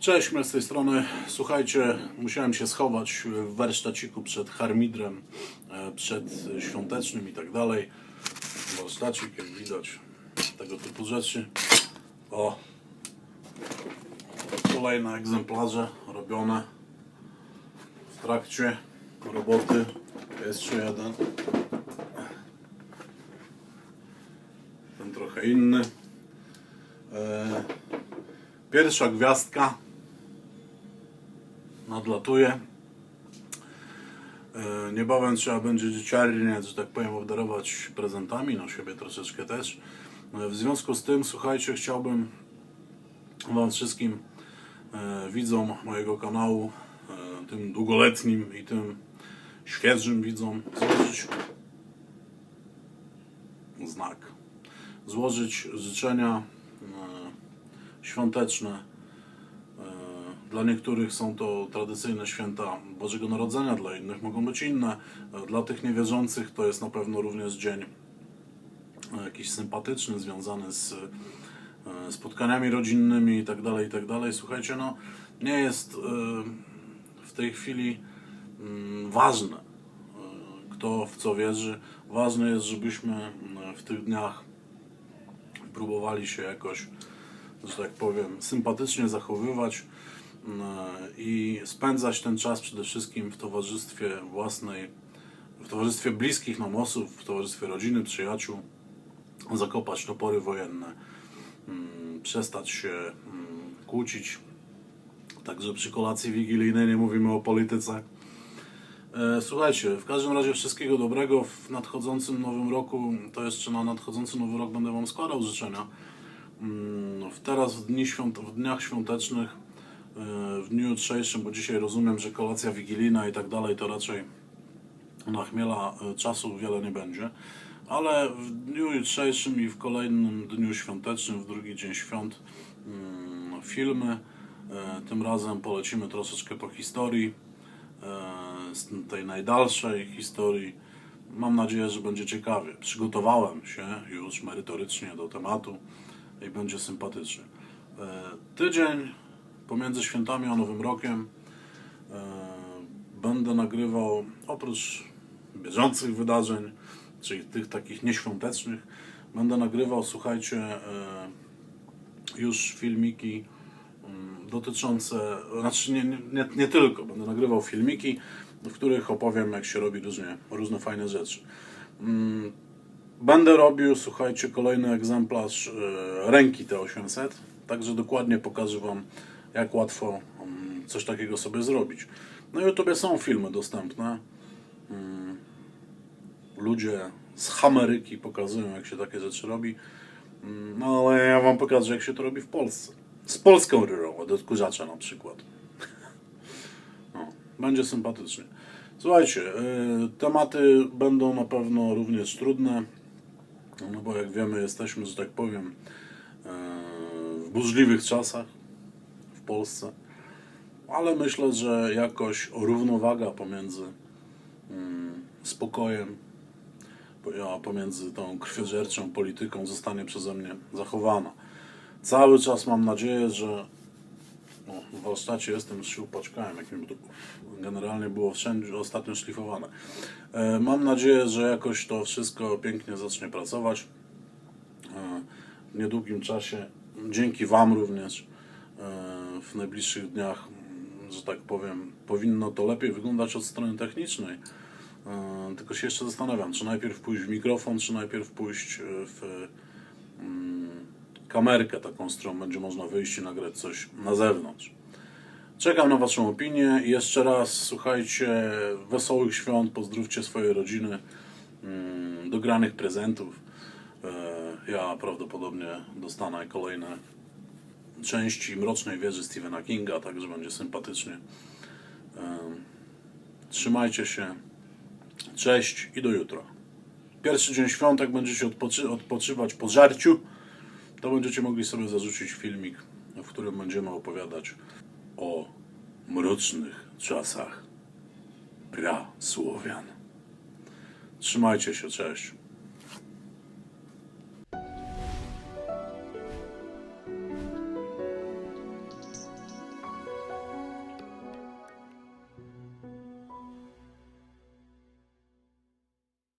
Cześć, my z tej strony. Słuchajcie, musiałem się schować w warsztaciku przed harmidrem, e, przed świątecznym i tak dalej. Warsztacik, jak widać, tego typu rzeczy. O, kolejne egzemplarze robione w trakcie roboty. Jeszcze jeden. Ten trochę inny. E, Pierwsza gwiazdka nadlatuje. E, Niebawem trzeba będzie dzieciarnię, że tak powiem, obdarować prezentami, no siebie troszeczkę też. E, W związku z tym, słuchajcie, chciałbym Wam wszystkim e, widzom mojego kanału, tym długoletnim i tym świeżym widzom, złożyć znak. Złożyć życzenia świąteczne. Dla niektórych są to tradycyjne święta Bożego Narodzenia, dla innych mogą być inne. Dla tych niewierzących to jest na pewno również dzień e, jakiś sympatyczny, związany z e, spotkaniami rodzinnymi i tak dalej, i tak. Słuchajcie, no nie jest e, w tej chwili mm, ważne, kto w co wierzy. Ważne jest, żebyśmy w tych dniach próbowali się jakoś, że tak powiem, sympatycznie zachowywać i spędzać ten czas przede wszystkim w towarzystwie własnej, w towarzystwie bliskich nam osób, w towarzystwie rodziny, przyjaciół, zakopać topory wojenne, mm, przestać się mm, kłócić. Także przy kolacji wigilijnej nie mówimy o polityce. E, Słuchajcie, w każdym razie wszystkiego dobrego w nadchodzącym nowym roku. To jeszcze na nadchodzący nowy rok będę Wam składał życzenia. Mm, Teraz w, dni świąt, w dniach świątecznych, e, w dniu jutrzejszym, bo dzisiaj rozumiem, że kolacja wigilijna i tak dalej, to raczej na chmiela e, czasu wiele nie będzie. Ale w dniu jutrzejszym i w kolejnym dniu świątecznym, w drugi dzień świąt, mm, filmy. E, Tym razem polecimy troszeczkę po historii e, tej najdalszej historii. Mam nadzieję, że będzie ciekawie. Przygotowałem się już merytorycznie do tematu i będzie sympatycznie. Tydzień pomiędzy świętami a Nowym Rokiem e, będę nagrywał oprócz bieżących wydarzeń, czyli tych takich nieświątecznych, będę nagrywał, słuchajcie, e, już filmiki mm, dotyczące, znaczy nie, nie, nie tylko, będę nagrywał filmiki, w których opowiem, jak się robi różnie, różne fajne rzeczy. Mm, Będę robił, słuchajcie, kolejny egzemplarz e, ręki T800, także dokładnie pokażę Wam, jak łatwo mm, coś takiego sobie zrobić. Na YouTubie są filmy dostępne. Mm, Ludzie z Ameryki pokazują, jak się takie rzeczy robi. Mm, No ale ja Wam pokażę, jak się to robi w Polsce. Z polską rurą od odkurzacza na przykład. No, będzie sympatycznie. Słuchajcie, y, tematy będą na pewno również trudne, no bo jak wiemy, jesteśmy, że tak powiem, y, w burzliwych czasach w Polsce, ale myślę, że jakoś równowaga pomiędzy mm, spokojem a pomiędzy tą krwiożerczą polityką zostanie przeze mnie zachowana. Cały czas mam nadzieję, że no, w warsztacie jestem, już się upaczkałem, jak mi to generalnie było wszędzie ostatnio szlifowane. E, Mam nadzieję, że jakoś to wszystko pięknie zacznie pracować. E, W niedługim czasie, dzięki Wam również, e, w najbliższych dniach, że tak powiem, powinno to lepiej wyglądać od strony technicznej. E, Tylko się jeszcze zastanawiam, czy najpierw pójść w mikrofon, czy najpierw pójść e, w mm, kamerkę taką, z którą będzie można wyjść i nagrać coś na zewnątrz. Czekam na Waszą opinię i jeszcze raz słuchajcie, wesołych świąt, pozdrówcie swoje rodziny, mm, dogranych prezentów. E, Ja prawdopodobnie dostanę kolejne części Mrocznej Wieży Stephena Kinga, także będzie sympatycznie. Trzymajcie się. Cześć i do jutra. Pierwszy dzień świąt, będziecie odpoczy- odpoczywać po żarciu, to będziecie mogli sobie zarzucić filmik, w którym będziemy opowiadać o mrocznych czasach prasłowian. Trzymajcie się, cześć.